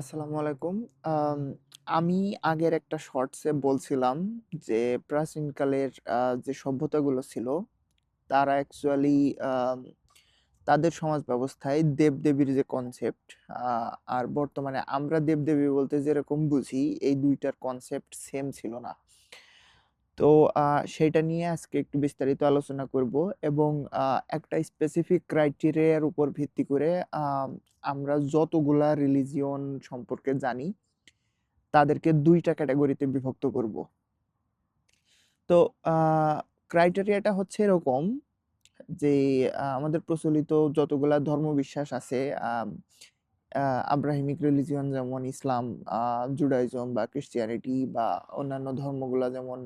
আসসালামু আলাইকুম। আমি আগের একটা শর্টসে বলছিলাম যে প্রাচীনকালের যে সভ্যতাগুলো ছিল, তারা অ্যাকচুয়ালি তাদের সমাজ ব্যবস্থায় দেব-দেবীর যে কনসেপ্ট আর বর্তমানে আমরা দেব-দেবী বলতে যেরকম বুঝি, এই দুইটার কনসেপ্ট সেম ছিল না। তো, আ সেইটা নিয়ে আজকে একটু বিস্তারিত আলোচনা করব এবং একটা স্পেসিফিক ক্রাইটেরিয়ার উপর ভিত্তি করে আমরা যতগুলা রিলিজিয়ন সম্পর্কে জানি, তাদেরকে দুইটা ক্যাটাগরিতে বিভক্ত করব। তো ক্রাইটেরিয়াটা হচ্ছে এরকম যে আমাদের প্রচলিত যতগুলা ধর্মবিশ্বাস আছে আব্রাহিমিক রিলিজিয়ন যেমন ইসলাম, জুডাইজম বা ক্রিশ্চিয়ানিটি বা অন্যান্য ধর্মগুলা যেমন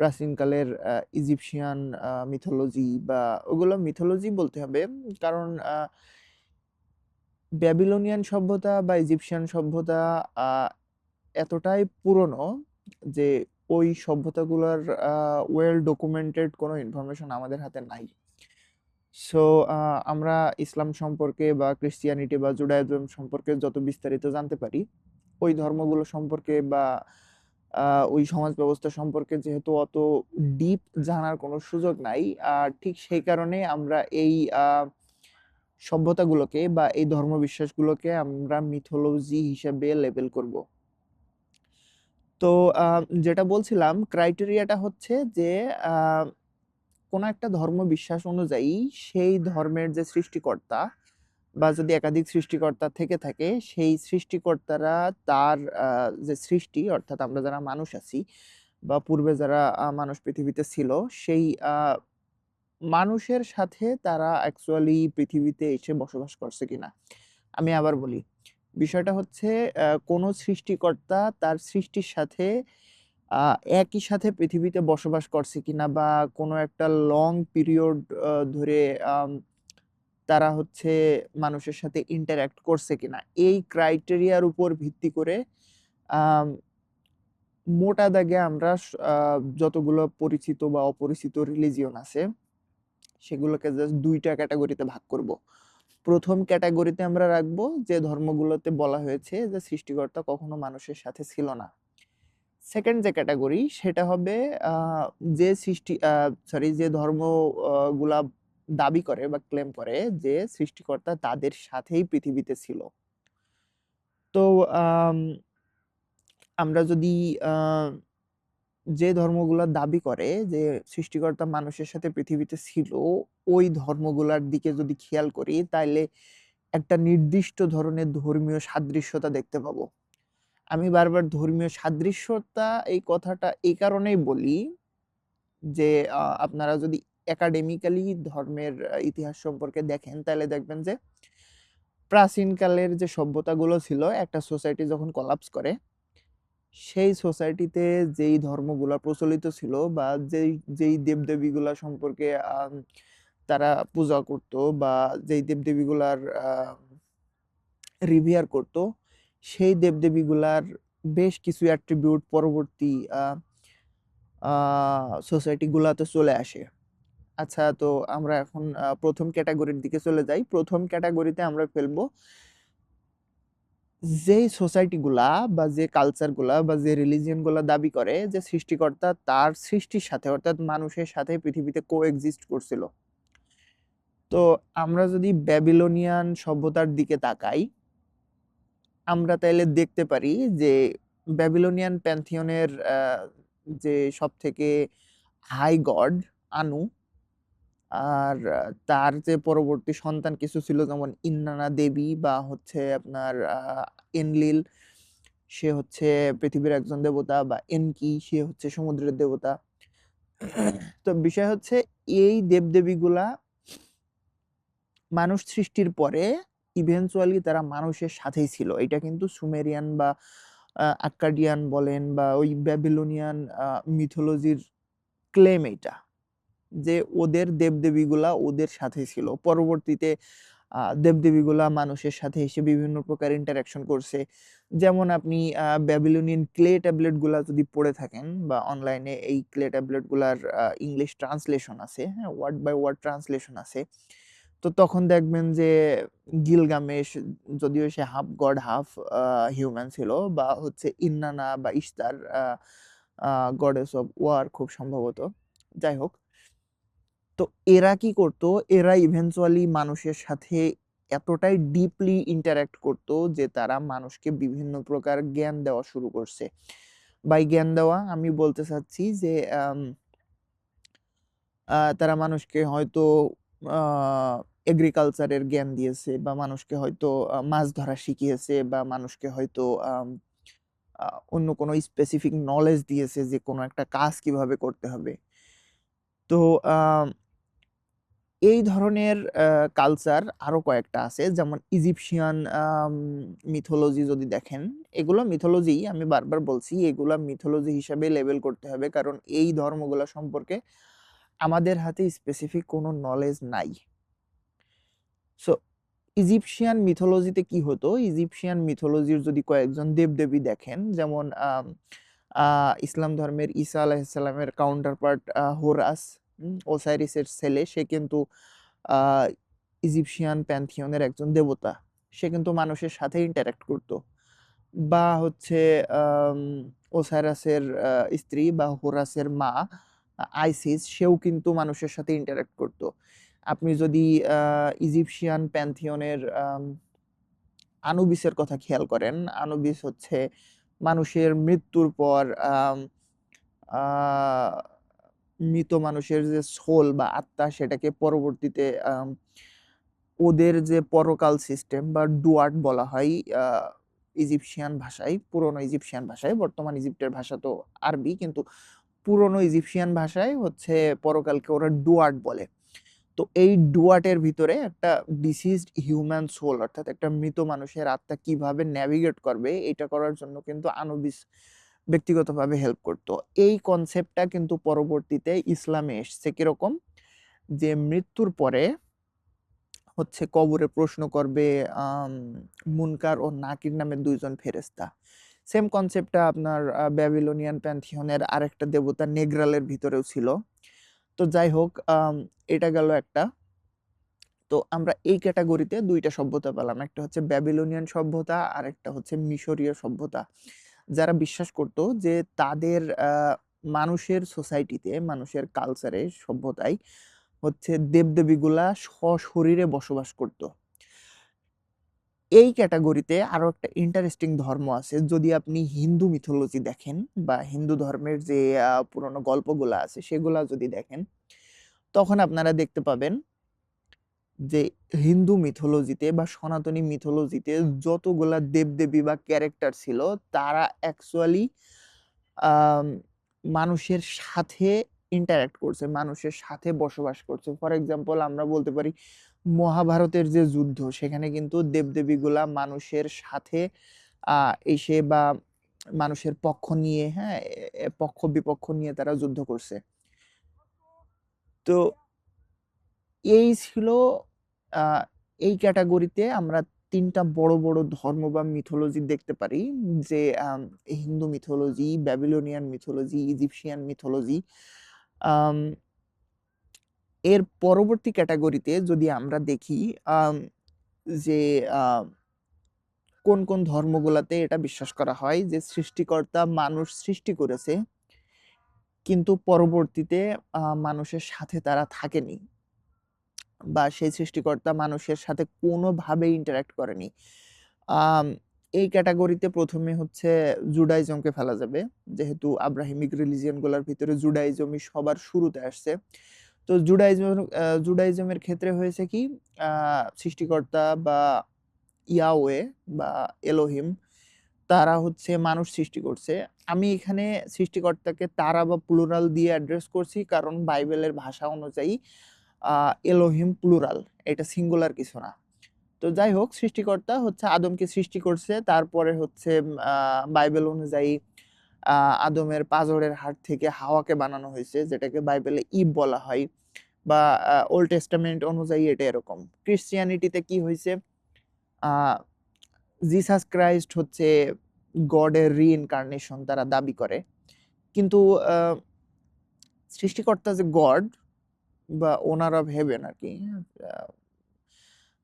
প্রাচীনকালের ইজিপশিয়ান মিথোলজি বা ওগুলো মিথোলজি বলতে হবে। কারণ ব্যাবিলোনিয়ান সভ্যতা বা ইজিপশিয়ান সভ্যতা এতটাই পুরনো যে ওই সভ্যতাগুলার ওয়েল ডকুমেন্টেড কোনো ইনফরমেশন আমাদের হাতে নাই। সো আমরা ইসলাম সম্পর্কে বা ক্রিশ্চিয়ানিটি বা জুডাইজম সম্পর্কে যত বিস্তারিত জানতে পারি, ওই ধর্মগুলো সম্পর্কে বা ওই সমাজ ব্যবস্থা সম্পর্কে যেহেতু অত ডিপ জানার কোনো সুযোগ নাই, আর ঠিক সেই কারণে আমরা এই সভ্যতাগুলোকে বা এই ধর্ম বিশ্বাসগুলোকে আমরা মিথোলজি হিসেবে লেবেল করব। তো যেটা বলছিলাম ক্রাইটেরিয়াটা হচ্ছে যে কোনো একটা ধর্ম বিশ্বাস অনুযায়ী সেই ধর্মের যে সৃষ্টিকর্তা বা যদি একাধিক সৃষ্টিকর্তা থেকে থাকে, সেই সৃষ্টিকর্তারা তার যে সৃষ্টি অর্থাৎ আমরা যারা মানুষ আছি বা পূর্বে যারা মানুষ পৃথিবীতে ছিল সেই মানুষের সাথে তারা অ্যাকচুয়ালি পৃথিবীতে এসে বসবাস করছে কিনা। আমি আবার বলি, বিষয়টা হচ্ছে কোনো সৃষ্টিকর্তা তার সৃষ্টির সাথে একই সাথে পৃথিবীতে বসবাস করছে কিনা বা কোনো একটা লং পিরিয়ড ধরে তারা হচ্ছে মানুষের সাথে ইন্টারেক্ট করছে কিনা। এই ক্রাইটেরিয়ার উপর ভিত্তি করে মোটা দাগে আমরা যতগুলো পরিচিত বা অপরিচিত রিলিজিয়ন আছে, সেগুলোকে জাস্ট দুইটা ক্যাটাগরিতে ভাগ করব। প্রথম ক্যাটাগরিতে আমরা রাখব যে ধর্মগুলোতে বলা হয়েছে যে সৃষ্টিকর্তা কখনো মানুষের সাথে ছিল না। 2nd যে ক্যাটেগরি সেটা হবে যে সৃষ্টি সরি যে ধর্ম আ গুলা দাবি করে বা ক্লেম করে যে সৃষ্টিকর্তা তাদের সাথেই পৃথিবীতে ছিল। তো আম আমরা যদি যে ধর্মগুলা দাবি করে যে সৃষ্টিকর্তা মানুষের সাথে পৃথিবীতে ছিল, ওই ধর্মগুলার দিকে যদি খেয়াল করি তাইলে একটা নির্দিষ্ট ধরনের ধর্মীয় সাদৃশ্যতা দেখতে পাবো। আমি বারবার ধর্মীয় সাদৃশ্যতা এই কথাটা এই কারণেই বলি যে আপনারা যদি একাডেমিক্যালি ধর্মের ইতিহাস সম্পর্কে দেখেন তাহলে দেখবেন যে প্রাচীনকালের যে সভ্যতাগুলো ছিল একটা সোসাইটি যখন কোলাপস করে সেই সোসাইটিতে যেই ধর্মগুলা প্রচলিত ছিল বা যেই যেই দেবদেবীগুলা সম্পর্কে তারা পূজা করত বা যেই দেবদেবীগুলার রিভিয়ার করত, সেই দেবদেবীগুলার বেশ কিছু অ্যাট্রিবিউট পরবর্তী, আ আ সোসাইটি চলে আসে। আচ্ছা তো আমরা এখন প্রথম ক্যাটাগরির দিকে চলে যাই। প্রথম ক্যাটাগরিতে আমরা ফেলব যেই সোসাইটিগুলা বা যে কালচারগুলা বা যে রিলিজিয়নগুলা দাবি করে যে সৃষ্টিকর্তা তার সৃষ্টির সাথে অর্থাৎ মানুষের সাথে পৃথিবীতে কো-এক্সিস্ট করছিল। তো আমরা যদি ব্যাবিলোনিয়ান সভ্যতার দিকে তাকাই আমরা তাইলে দেখতে পারি যে ব্যাবিলনিয়ান প্যান্থিয়নের যে সবথেকে হাই গড আনু আর তার যে পরবর্তী সন্তান কিছু ছিল যেমন ইন্নানা দেবী বা হচ্ছে আপনার এনলিল, সে হচ্ছে পৃথিবীর একজন দেবতা বা এনকি, সে হচ্ছে সমুদ্রের দেবতা। তো বিষয় হচ্ছে এই দেবদেবীগুলা মানুষ সৃষ্টির পরে ইভেনচুয়ালি তারা মানুষের সাথেই ছিল। এটা কিন্তু সুমেরিয়ান বা আক্কাডিয়ান বলেন বা ওই ব্যাবিলোনিয়ান মিথোলজির ক্লেম এইটা। যে ওদের দেবদেবীগুলা ওদের সাথে ছিল। পরবর্তীতে দেবদেবীগুলা মানুষের সাথে এসে বিভিন্ন প্রকার ইন্টারাকশন করছে। যেমন আপনি ব্যাবিলোনিয়ান ক্লে ট্যাবলেটগুলা যদি পড়ে থাকেন বা অনলাইনে এই ক্লে ট্যাবলেটগুলার ইংলিশ ট্রান্সলেশন আছে, হ্যাঁ? ওয়ার্ড বাই ওয়ার্ড ট্রান্সলেশন আছে। তো তখন দেখবেন যে গিলগামেশ, যদিও সে হাফ গড হাফ হিউম্যান ছিল বা হচ্ছে ইন্নানা বা ইস্তার গডেস অফ ওয়ার খুব সম্ভবত। যাই হোক। তো এরা কি করতো? এরা ইভেনচুয়ালি মানুষের সাথে এতটাই ডিপলি ইন্টারাক্ট করত যে তারা মানুষকে বিভিন্ন প্রকার জ্ঞান দেওয়া শুরু করছে। বাই জ্ঞান দেওয়া আমি বলতে চাচ্ছি যে তারা মানুষকে হয়তো এগ্রিকালচারের জ্ঞান দিয়েছে বা মানুষকে হয়তো মাছ ধরা শিখিয়েছে বা মানুষকে হয়তো অন্য কোনো স্পেসিফিক নলেজ দিয়েছে যে কোনো একটা কাজ কীভাবে করতে হবে। তো এই ধরনের কালচার আরও কয়েকটা আছে। যেমন ইজিপশিয়ান মিথোলজি যদি দেখেন, এগুলো মিথোলজি আমি বারবার বলছি, এগুলা মিথোলজি হিসাবে লেবেল করতে হবে। কারণ এই ধর্মগুলো সম্পর্কে আমাদের হাতে স্পেসিফিক কোনো নলেজ নাই। সো ইজিপশিয়ান মিথোলজিতে কি হতো? ইজিপশিয়ান মিথোলজির যদি কয়েকজন দেবদেবী দেখেন, যেমন ইসলাম ধর্মের ঈসা আলাইসাল্লামের কাউন্টার পার্ট হোরাস ওসাইরিসের ছেলে, সে কিন্তু ইজিপশিয়ান প্যান্থিয়নের একজন দেবতা। সে কিন্তু মানুষের সাথে ইন্টারাক্ট করত। বা হচ্ছে ওসাইরাসের স্ত্রী বা হোরাসের মা, আইসিস, সেও কিন্তু মানুষের সাথে ইন্টারাক্ট করত। আপনি যদি ইজিপশিয়ান প্যান্থিয়নের আনুবিসের কথা খেয়াল করেন, আনুবিস হচ্ছে মানুষের মৃত্যুর পর মৃত মানুষের যে সোল বা আত্মা সেটাকে পরবর্তীতে ওদের যে পরকাল সিস্টেম বা ডুয়ার্ট বলা হয় ইজিপশিয়ান ভাষায়, পুরনো ইজিপশিয়ান ভাষায়, বর্তমান ইজিপ্টের ভাষা তো আরবি, কিন্তু পুরনো ইজিপশিয়ান ভাষায় হচ্ছে পরকালকে ওরা ডুয়ার্ট বলে। তো এই ডুয়ার্টের ভিতরে একটা ডিসিজড হিউম্যান সোল অর্থাৎ একটা মৃত মানুষের আত্মা কীভাবে ন্যাভিগেট করবে, এটা করার জন্য কিন্তু আনুবিস ব্যক্তিগতভাবে হেল্প করতো। এই কনসেপ্টটা কিন্তু পরবর্তীতে ইসলামে এসছে। কীরকম? যে মৃত্যুর পরে হচ্ছে কবরে প্রশ্ন করবে মুনকার ও নাকির নামের দুইজন ফেরেস্তা সেম কনসেপ্টটা আপনার ব্যাবিলোনিয়ান প্যান্থিয়নের আরেকটা দেবতা নেগ্রালের ভিতরেও ছিল। তো যাই হোক এটা গেল একটা। তো আমরা এই ক্যাটাগরিতে দুইটা সভ্যতা পেলাম। একটা হচ্ছে ব্যাবিলোনিয়ান সভ্যতা আর একটা হচ্ছে মিশরীয় সভ্যতা। যারা বিশ্বাস করত যে তাদের মানুষের সোসাইটিতে, মানুষের কালচারে সভ্যতায় হচ্ছে দেবদেবীগুলা সশরীরে বসবাস করত। এই ক্যাটাগরিতে আরও একটা ইন্টারেস্টিং ধর্ম আছে। যদি আপনি হিন্দু মিথোলজি দেখেন বা হিন্দু ধর্মের যে পুরনো গল্পগুলা আছে, সেগুলা যদি দেখেন, তখন আপনারা দেখতে পাবেন যে, হিন্দু মিথোলজিতে বা সনাতনী মিথোলজিতে যতগুলা দেবদেবী বা ক্যারেক্টার ছিল, তারা অ্যাকচুয়ালি মানুষের সাথে ইন্টারাক্ট করছে, মানুষের সাথে বসবাস করছে। ফর এক্সাম্পল আমরা বলতে পারি মহাভারতের যে যুদ্ধ, সেখানে কিন্তু দেবদেবীগুলা মানুষের সাথে এসে বা মানুষের পক্ষ নিয়ে হ্যাঁ পক্ষ বিপক্ষ নিয়ে তারা যুদ্ধ করছে। তো এই ছিল এই ক্যাটাগরিতে আমরা তিনটা বড় বড় ধর্ম বা মিথোলজি দেখতে পারি। যে Hindu mythology Babylonian mythology Egyptian mythology এর পরবর্তী ক্যাটাগরিতে যদি আমরা দেখি যে কোন কোন ধর্মগুলাতে এটা বিশ্বাস করা হয় যে, সৃষ্টিকর্তা মানুষ সৃষ্টি করেছে, কিন্তু পরবর্তীতে মানুষের সাথে তারা থাকেনি বা সেই সৃষ্টিকর্তা মানুষের সাথে কোনোভাবে ইন্টারাক্ট করেনি। এই ক্যাটাগরিতে প্রথমে হচ্ছে জুডাইজমকে ফেলা যাবে। যেহেতু আব্রাহিমিক রিলিজিয়নগুলার ভিতরে জুডাইজমই সবার শুরুতে আসছে। তো জুডাইজম জুডাইজমের ক্ষেত্রে হয়েছে কি সৃষ্টিকর্তা বা ইয়াওয়ে বা এলোহিম, তারা হচ্ছে মানুষ সৃষ্টি করছে। আমি এখানে সৃষ্টিকর্তাকে তারা বা প্লুরাল দিয়ে অ্যাড্রেস করছি, কারণ বাইবেলের ভাষা অনুযায়ী এলোহিম প্লুরাল, এটা সিঙ্গুলার কিছু না। তো যাই হোক, সৃষ্টিকর্তা হচ্ছে আদমকে সৃষ্টি করছে, তারপরে হচ্ছে বাইবেল অনুযায়ী আদমের পাঁজরের হাট থেকে হাওয়াকে বানানো হয়েছে, যেটাকে বাইবেলে ইব বলা হয় বা ওল্ড টেস্টামেন্ট অনুযায়ী এটা এরকম। ক্রিশ্চিয়ানিটিতে কি হয়েছে? জিসাস ক্রাইস্ট হচ্ছে গডের রিইনকার্নেশন তারা দাবি করে। কিন্তু সৃষ্টিকর্তা যে গড বা ওনার অফ হেভেন আর কি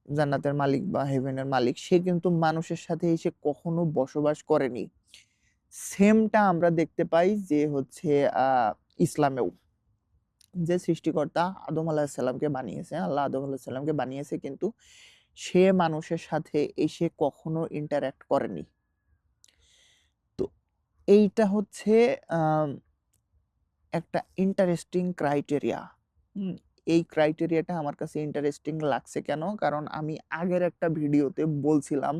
জান্নাতের মালিক বা হেভেনের মালিক, সে কিন্তু মানুষের সাথে এসে কখনো বসবাস করেনি। সেমটা আমরা দেখতে পাই যে হচ্ছে ইসলামেও। যে সৃষ্টিকর্তা আদম আলাহিসাল্লামকে বানিয়েছে, আল্লাহ আদম আলাহিসাল্লামকে বানিয়েছে কিন্তু সে মানুষের সাথে এসে কখনো ইন্টারাক্ট করেনি। তো এইটা হচ্ছে একটা ইন্টারেস্টিং ক্রাইটেরিয়া এই ক্রাইটেরিয়াটা আমার কাছে ইন্টারেস্টিং লাগছে কেন? কারণ আমি আগের একটা ভিডিওতে বলছিলাম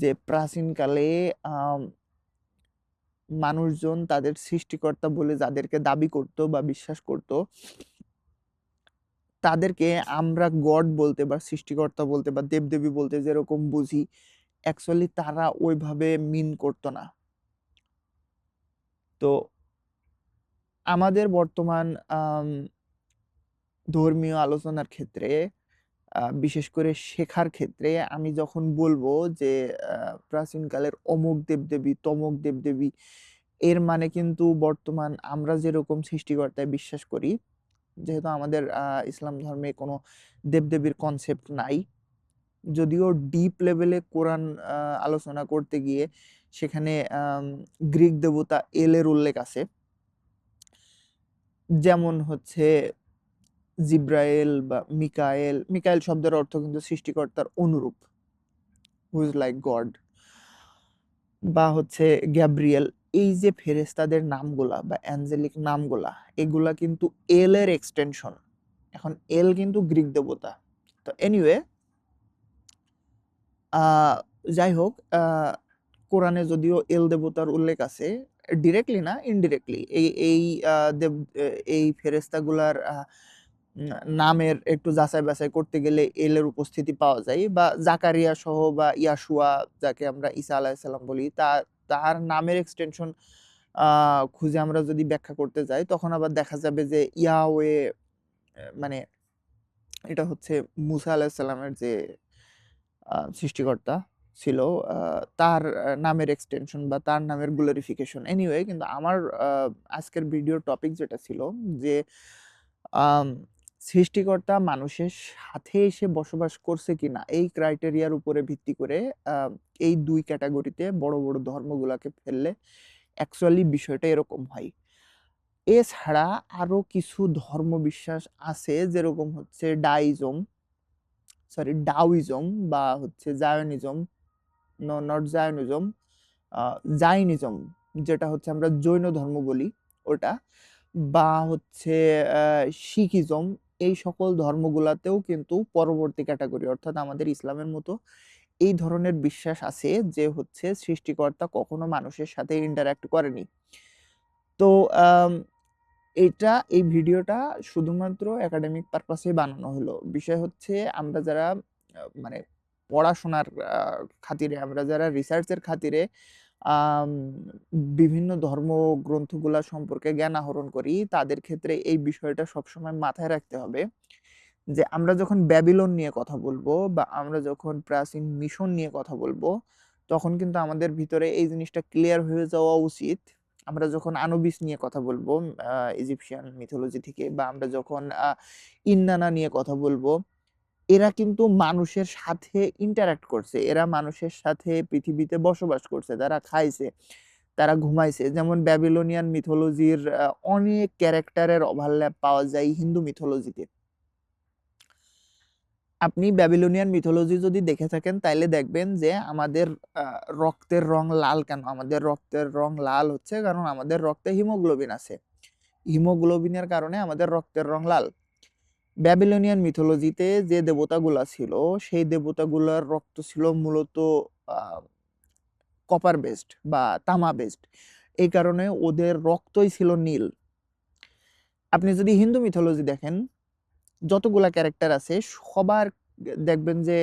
যে প্রাচীনকালে মানুষজন তাদের সৃষ্টিকর্তা বলে যাদেরকে দাবি করত বা বিশ্বাস করত, তাদেরকে আমরা গড বলতে বা সৃষ্টিকর্তা বলতে বা দেবদেবী বলতে যেরকম বুঝি অ্যাকচুয়ালি তারা ওইভাবে মিন করতো না। তো আমাদের বর্তমান ধর্মীয় আলোচনার ক্ষেত্রে বিশেষ করে শেখার ক্ষেত্রে আমি যখন বলব যে প্রাচীনকালের অমুক দেবদেবী তমুক দেবদেবী, এর মানে কিন্তু বর্তমান আমরা যেরকম সৃষ্টিকর্তায় বিশ্বাস করি, যেহেতু আমাদের ইসলাম ধর্মে কোনো দেবদেবীর কনসেপ্ট নাই, যদিও ডিপ লেভেলে কোরআন আলোচনা করতে গিয়ে সেখানে গ্রিক দেবতা এলের উল্লেখ আছে। যেমন হচ্ছে জিব্রায়েল বা মিকায়েল মিকায়েল শব্দের অর্থ কিন্তু সৃষ্টিকর্তার অনুরূপ। হুইজ লাইক গড বা হচ্ছে গ্যাব্রিয়েল। এই যে ফেরেস্তাদের নামগুলা বা অ্যাঞ্জেলিক নামগুলা, এগুলা কিন্তু এল এর এক্সটেনশন এখন এল কিন্তু গ্রিক দেবতা। তো এনিওয়ে যাই হোক কোরআনে যদিও এল দেবতার উল্লেখ আছে ডিরেক্টলি না ইনডিরেক্টলি এই এই দেব এই ফেরেস্তাগুলার নামের একটু যাচাই বাছাই করতে গেলে এলের উপস্থিতি পাওয়া যায় বা জাকারিয়া সহ বা ইয়াসুয়া যাকে আমরা ঈসা আলাহিসাল্লাম বলি, তা, তার নামের এক্সটেনশন খুঁজে আমরা যদি ব্যাখ্যা করতে যাই, তখন আবার দেখা যাবে যে ইয়াওয়ে মানে এটা হচ্ছে মুসা আলাহিসাল্লামের যে সৃষ্টিকর্তা ছিল তার নামের এক্সটেনশন বা তার নামের গ্লোরিফিকেশন এনিওয়ে কিন্তু আমার আজকের ভিডিওর টপিক যেটা ছিল যে সৃষ্টিকর্তা মানুষের সাথে এসে বসবাস করছে কিনা, এই ক্রাইটেরিয়ার উপরে ভিত্তি করে এই দুই ক্যাটাগরিতে বড় বড় ধর্মগুলাকে ফেললে অ্যাকচুয়ালি বিষয়টা এরকম হয়। এছাড়া আরও কিছু ধর্ম বিশ্বাস আছে, যেরকম হচ্ছে ডাইজম সরি ডাউইজম বা হচ্ছে জায়নিজম নট জায়নিজম জাইনিজম যেটা হচ্ছে আমরা জৈন ধর্ম বলি ওটা, বা হচ্ছে শিখিজম এই সকল ধর্মগুলাতেও কিন্তু পরবর্তী ক্যাটাগরি অর্থাৎ আমাদের ইসলামের মতো এই ধরনের বিশ্বাস আছে যে হচ্ছে সৃষ্টিকর্তা কখনো মানুষের সাথে ইন্টারাক্ট করেনি। তো এটা, এই ভিডিওটা শুধুমাত্র একাডেমিক পারপাসে বানানো হলো। বিষয় হচ্ছে আমরা যারা মানে পড়াশোনার খাতিরে, আমরা যারা রিসার্চের খাতিরে বিভিন্ন ধর্মগ্রন্থগুলা সম্পর্কে জ্ঞান আহরণ করি, তাদের ক্ষেত্রে এই বিষয়টা সবসময় মাথায় রাখতে হবে যে, আমরা যখন ব্যাবিলন নিয়ে কথা বলব বা আমরা যখন প্রাচীন মিশন নিয়ে কথা বলব, তখন কিন্তু আমাদের ভিতরে এই জিনিসটা ক্লিয়ার হয়ে যাওয়া উচিত। আমরা যখন আনুবিস নিয়ে কথা বলব ইজিপশিয়ান মিথোলজি থেকে বা আমরা যখন ইন্নানা নিয়ে কথা বলব এরা কিন্তু মানুষের সাথে ইন্টারাক্ট করছে। এরা মানুষের সাথে পৃথিবীতে বসবাস করছে, তারা খাইছে, তারা ঘুমাইছে। যেমন ব্যাবিলোনিয়ান মিথোলজির অনেক ক্যারেক্টারের ওভারল্যাপ পাওয়া যায় হিন্দু মিথোলজিতে আপনি ব্যাবিলোনিয়ান মিথোলজি যদি দেখে থাকেন, তাইলে দেখবেন যে আমাদের রক্তের রং লাল কেন? আমাদের রক্তের রং লাল হচ্ছে কারণ আমাদের রক্তে হিমোগ্লোবিন আছে। হিমোগ্লোবিনের কারণে আমাদের রক্তের রং লাল। ব্যাবিলনিয়ান মিথোলজিতে যে দেবতাগুলা ছিল, সেই দেবতাগুলার রক্ত ছিল মূলত কপার বেস্ট বা তামা বেস্ট এই কারণে ওদের রক্তই ছিল নীল। আপনি যদি হিন্দু মিথোলজি দেখেন, যতগুলা ক্যারেক্টার আছে, সবার দেখবেন যে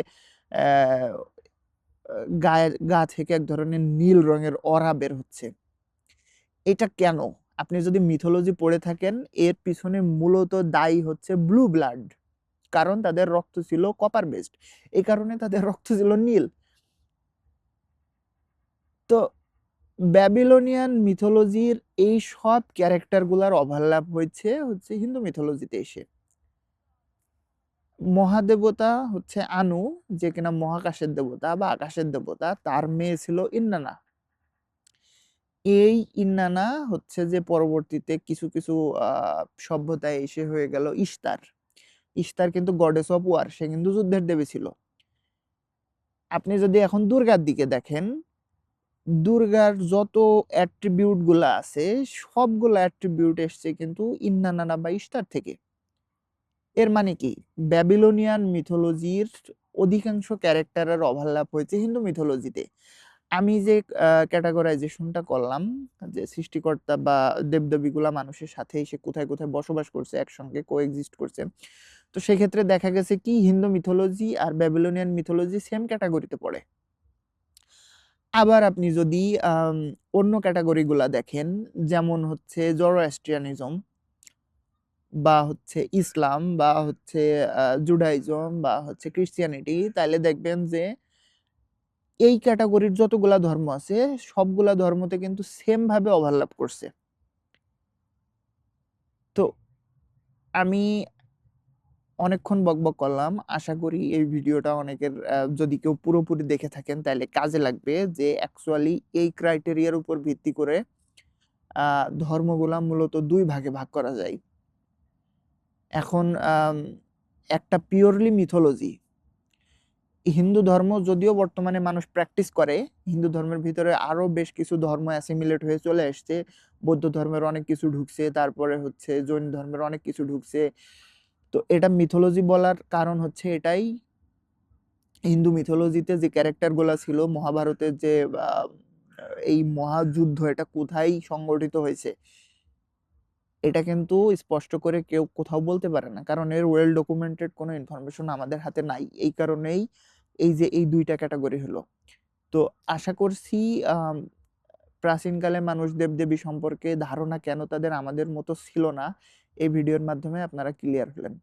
গায়ের, গা থেকে এক ধরনের নীল রঙের অরা বের হচ্ছে। এটা কেন? আপনি যদি মিথোলজি পড়ে থাকেন, এর পিছনে মূলত দায়ী হচ্ছে ব্লু ব্লাড কারণ তাদের রক্ত ছিল কপার বেস্ট এই কারণে তাদের রক্ত ছিল নীল। তো ব্যাবিলোনিয়ান মিথোলজির এই সব ক্যারেক্টারগুলার ওভারল্যাপ হয়েছে হচ্ছে হিন্দু মিথোলজিতে এসে। মহাদেবতা হচ্ছে আনু, যে কিনা মহাকাশের দেবতা বা আকাশের দেবতা, তার মেয়ে ছিল ইন্নানা। এই ইন্নানা হচ্ছে যে, পরবর্তীতে কিছু কিছু সভ্যতায় এসে হয়ে গেল ইস্তার ইস্তার কিন্তু গডেস অফ ওয়ার সে কিন্তু যুদ্ধের দেবী ছিল। আপনি যদি এখন দুর্গার দিকে দেখেন, দুর্গার যত অ্যাট্রিবিউটগুলা আছে, সবগুলো অ্যাট্রিবিউট এসছে কিন্তু ইন্নানানা বা ইস্তার থেকে। এর মানে কি? ব্যাবিলোনিয়ান মিথোলজির অধিকাংশ ক্যারেক্টারের ওভারল্যাপ হয়েছে হিন্দু মিথোলজিতে আমি যে ক্যাটাগরাইজেশনটা করলাম, যে সৃষ্টিকর্তা বা দেবদেবীগুলা মানুষের সাথে এসে কোথায় কোথায় বসবাস করছে, একসঙ্গে কোএক্সিস্ট করছে, তো সেক্ষেত্রে দেখা গেছে কি, হিন্দু মিথোলজি আর ব্যাবিলনিয়ান মিথোলজি সেম ক্যাটাগরিতে পড়ে। আবার আপনি যদি অন্য ক্যাটাগরিগুলা দেখেন, যেমন হচ্ছে জরোঅ্যাস্ট্রিয়ানিজম বা হচ্ছে ইসলাম বা হচ্ছে জুডাইজম বা হচ্ছে ক্রিশ্চিয়ানিটি তাহলে দেখবেন যে এই ক্যাটাগরির যতগুলা ধর্ম আছে, সবগুলা ধর্মতে কিন্তু সেম ভাবে ওভারল্যাপ করছে। তো আমি অনেকক্ষণ বকবক করলাম। আশা করি এই ভিডিওটা অনেকের যদি কেউ পুরোপুরি দেখে থাকেন, তাহলে কাজে লাগবে যে অ্যাকচুয়ালি এই ক্রাইটেরিয়ার উপর ভিত্তি করে ধর্মগুলা মূলত দুই ভাগে ভাগ করা যায়। এখন একটা পিওরলি মিথোলজি হিন্দু ধর্ম যদিও বর্তমানে মানুষ প্র্যাকটিস করে, হিন্দু ধর্মের ভিতরে আরও বেশ কিছু ধর্ম অ্যাসিমিলেট হয়ে চলে আসছে বৌদ্ধ ধর্মের অনেক কিছু ঢুকছে, তারপরে হচ্ছে জৈন ধর্মের অনেক কিছু ঢুকছে। তো এটা মিথোলজি বলার কারণ হচ্ছে এটাই। হিন্দু মিথোলজিতে যে ক্যারেক্টারগুলা ছিল, মহাভারতের যে এই মহাযুদ্ধ এটা কোথায় সংগঠিত হয়েছে, এটা কিন্তু স্পষ্ট করে কেউ কোথাও বলতে পারে না। কারণ এর ওয়েল ডকুমেন্টেড কোনো ইনফরমেশন আমাদের হাতে নাই। এই কারণেই এই যে, এই দুইটা ক্যাটাগরি হলো। তো আশা করছি প্রাচীনকালে মানুষ দেবদেবী সম্পর্কে ধারণা কেন তাদের আমাদের মতো ছিল না, এই ভিডিওর মাধ্যমে আপনারা ক্লিয়ার হলেন।